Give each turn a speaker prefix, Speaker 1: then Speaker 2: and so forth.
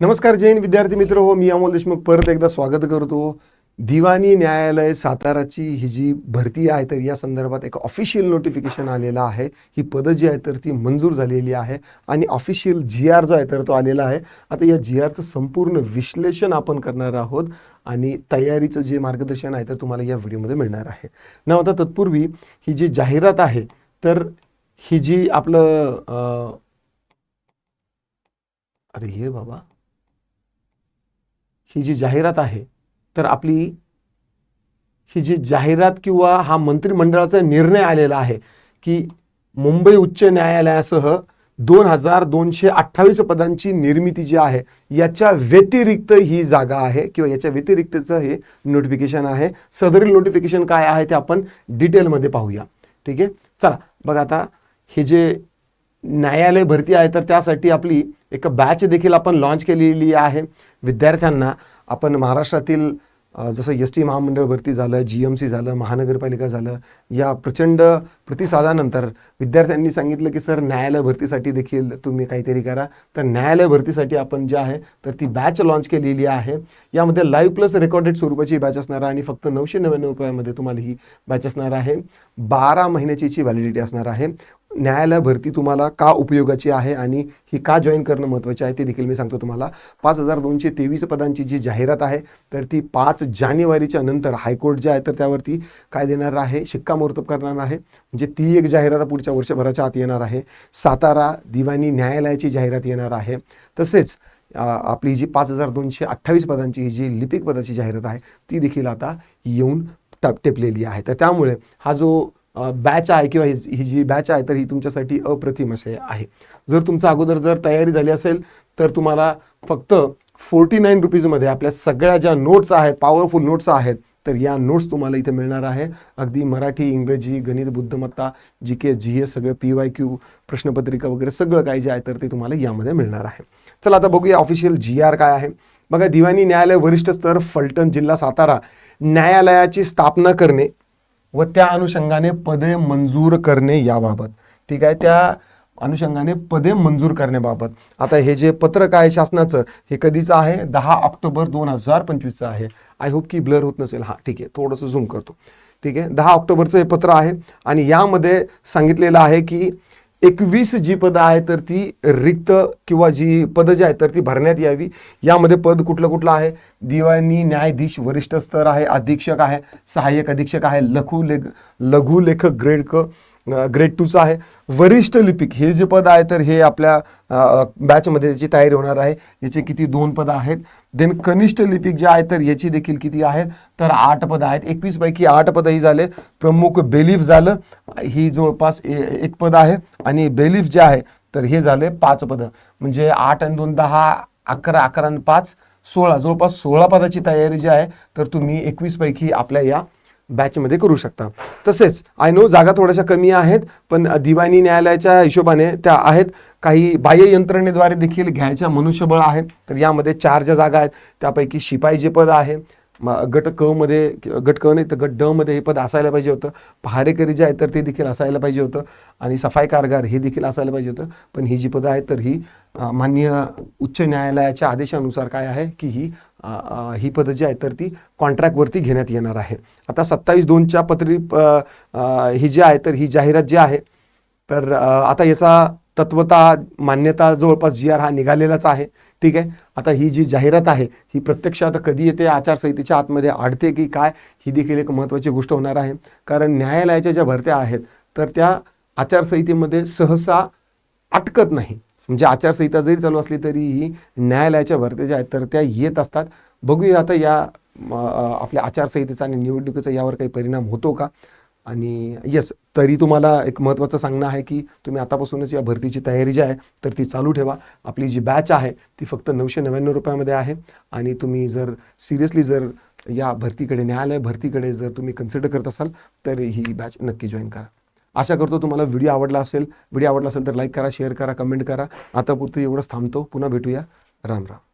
Speaker 1: नमस्कार जैन विद्यार्थी मित्र हो मी अमोल देशमुख परत एकदा स्वागत करतो. दिवाणी न्यायालय साताराची ही जी भरती आहे तर या संदर्भात एक ऑफिशियल नोटिफिकेशन आलेलं आहे. ही पदं जी आहे तर ती मंजूर झालेली आहे. आणि ऑफिशियल जी आर जो आहे तर तो आलेला आहे. आता या जी आरचं संपूर्ण विश्लेषण आपण करणार आहोत आणि तयारीचं जे मार्गदर्शन आहे तर तुम्हाला या व्हिडिओमध्ये मिळणार आहे. ना आता तत्पूर्वी ही जी जाहिरात आहे तर ही जी आपलं अरे हे बाबा. ही जी जाहिरात आहे तर आपली ही जी जाहिरात किंवा हा मंत्रिमंडळाचा निर्णय आलेला आहे की मुंबई उच्च न्यायालयासह दोन हजार दोनशे अठ्ठावीस पदांची निर्मिती जी आहे याच्या व्यतिरिक्त ही जागा आहे किंवा याच्या व्यतिरिक्तचं हे नोटिफिकेशन आहे. सदरील नोटिफिकेशन काय आहे ते आपण डिटेलमध्ये पाहूया. ठीक आहे? चला बघा आता हे जे न्यायालय भरती आहे तर त्यासाठी आपली एक बॅच देखील आपण लॉन्च केलेली आहे. विद्यार्थ्यांना आपण महाराष्ट्रातील जसं एस टी महामंडळ भरती झालं जी एम सी झालं महानगरपालिका झालं या प्रचंड प्रतिसादानंतर विद्यार्थ्यांनी सांगितलं की सर न्यायालय भरतीसाठी देखील तुम्ही काहीतरी करा. तर न्यायालय भरतीसाठी आपण जे आहे तर ती बॅच लॉन्च केलेली आहे. यामध्ये लाईव्ह प्लस रेकॉर्डेड स्वरूपाची बॅच असणार आहे आणि फक्त नऊशे नव्याण्णव रुपयामध्ये तुम्हाला ही बॅच असणार आहे. बारा महिन्याची व्हॅलिडिटी असणार आहे. न्यायालय भरती तुम्हाला का उपयोगाची आहे आणि ही का जॉईन करणं महत्त्वाचे आहे ते देखील मी सांगतो तुम्हाला. पाच हजार दोनशे तेवीस पदांची जी जाहिरात आहे तर ती पाच जानेवारीच्या नंतर हायकोर्ट जे आहे तर त्यावरती काय देणार आहे? शिक्कामोर्तब करणार आहे. म्हणजे ती एक जाहिरात पुढच्या वर्षभराच्या आत येणार आहे. सातारा दिवाणी न्यायालयाची जाहिरात येणार आहे. तसेच आपली जी पाच हजार दोनशे अठ्ठावीस पदांची ही जी लिपिक पदाची जाहिरात आहे ती देखील आता येऊन टप टेपलेली आहे. तर त्यामुळे हा जो बॅच आहे किंवा ही ही जी बॅच आहे तर ही तुमच्यासाठी अप्रतिम असे आहे. जर तुमचा अगोदर जर तयारी झाली असेल तर तुम्हाला फक्त फोर्टी नाईन रुपीजमध्ये आपल्या सगळ्या ज्या नोट्स आहेत पॉवरफुल नोट्स आहेत तर या नोट्स तुम्हाला इथे मिळणार आहे. अगदी मराठी इंग्रजी गणित बुद्धिमत्ता जी के जी एस सगळं पी वाय क्यू प्रश्नपत्रिका वगैरे सगळं काय जे आहे तर ते तुम्हाला यामध्ये मिळणार आहे. चला आता बघूया ऑफिशियल जी आर काय आहे. बघा दिवाणी न्यायालय वरिष्ठ स्तर फलटण जिल्हा सातारा न्यायालयाची स्थापना करणे व त्या अनुषंगाने पदे मंजूर करणे याबाबत. ठीक आहे त्या अनुषंगाने पदे मंजूर करण्याबाबत. आता हे जे पत्रक आहे शासनाचं हे कधीचं आहे? दहा ऑक्टोबर दोन हजार पंचवीसचं आहे. आय होप की ब्लर होत नसेल. हां ठीक आहे थोडंसं झूम करतो. ठीक आहे दहा ऑक्टोबरचं हे पत्र आहे आणि यामध्ये सांगितलेलं आहे की एकवीस जी पदं आहेत तर ती रिक्त किंवा जी पदं जी आहेत तर ती भरण्यात यावी. यामध्ये पद कुठलं कुठलं आहे? दिवाणी न्यायाधीश वरिष्ठ स्तर आहे अधीक्षक आहे सहाय्यक अधीक्षक आहे लघु लेख लघु लेखक ग्रेड क ग्रेड टूचं आहे. वरिष्ठ लिपिक हे जे पद आहे तर हे आपल्या बॅचमध्ये याची तयारी होणार आहे. याचे किती दोन पदं आहेत. देन कनिष्ठ लिपिक जे आहे तर याची देखील किती आहेत? तर आठ पदं आहेत. एकवीस पैकी आठ पदं ही झाले. प्रमुख बेलीफ झालं. ही जवळपास ए- एक पद आहे. आणि बेलीफ जे आहे तर हे झाले पाच पदं. म्हणजे आठ आणि दोन दहा अकरा अकरा आणि पाच सोळा. जवळपास सोळा पदाची तयारी जी आहे तर तुम्ही एकवीस पैकी आपल्या या बॅचमध्ये करू शकता. तसेच आय नो जागा थोड्याशा कमी आहेत पण दिवाणी न्यायालयाच्या हिशोबाने त्या आहेत. काही बाह्य यंत्रणेद्वारे देखील घ्यायच्या मनुष्यबळ आहे तर यामध्ये चार ज्या जागा आहेत त्यापैकी शिपाई जे पद आहे गट क मध्ये गट क नाही तर गट ड मध्ये हे पद असायला पाहिजे होतं. पहारेकरी जे आहे तर ते देखील असायला पाहिजे होतं. आणि सफाई कारगार हे देखील असायला पाहिजे होतं. पण ही जी पदं आहेत तर ही माननीय उच्च न्यायालयाच्या आदेशानुसार काय आहे की ही ही पदं जी आहेत तर ती कॉन्ट्रॅक्टवरती घेण्यात येणार आहे. आता सत्तावीस दोनच्या पत्री ही जी आहे तर ही जाहिरात जी आहे तर आता याचा तत्वता मान्यता जवळपास जी आर हा निघालेलाच आहे. ठीक आहे? आता ही जी जाहिरात आहे ही प्रत्यक्ष आता कधी येते आचारसंहितेच्या आतमध्ये आडते की काय ही देखील एक महत्त्वाची गोष्ट होणार आहे. कारण न्यायालयाच्या ज्या भरत्या आहेत तर त्या आचारसंहितेमध्ये सहसा अटकत नाही. म्हणजे आचारसंहिता जरी चालू असली तरीही न्यायालयाच्या भरत्या ज्या आहेत तर त्या येत असतात. बघूया आता या आपल्या आचारसंहितेचा आणि निवडणुकीचा यावर काही परिणाम होतो का? आणि येस तरी तुम्हाला एक महत्त्वाचं सांगणं आहे की तुम्ही आतापासूनच या भरतीची तयारी जी आहे तर ती चालू ठेवा. आपली जी बॅच आहे ती फक्त नऊशे नव्याण्णव रुपयामध्ये आहे. आणि तुम्ही जर सिरियसली जर या भरतीकडे न्यायालय भरतीकडे जर तुम्ही कन्सिडर करत असाल तर ही बॅच नक्की जॉईन करा. आशा करतो तुम्हाला व्हिडिओ आवडला असेल. व्हिडिओ आवडला असेल तर लाईक करा शेअर करा कमेंट करा. आतापुरतं एवढंच थांबतो. पुन्हा भेटूया. राम राम.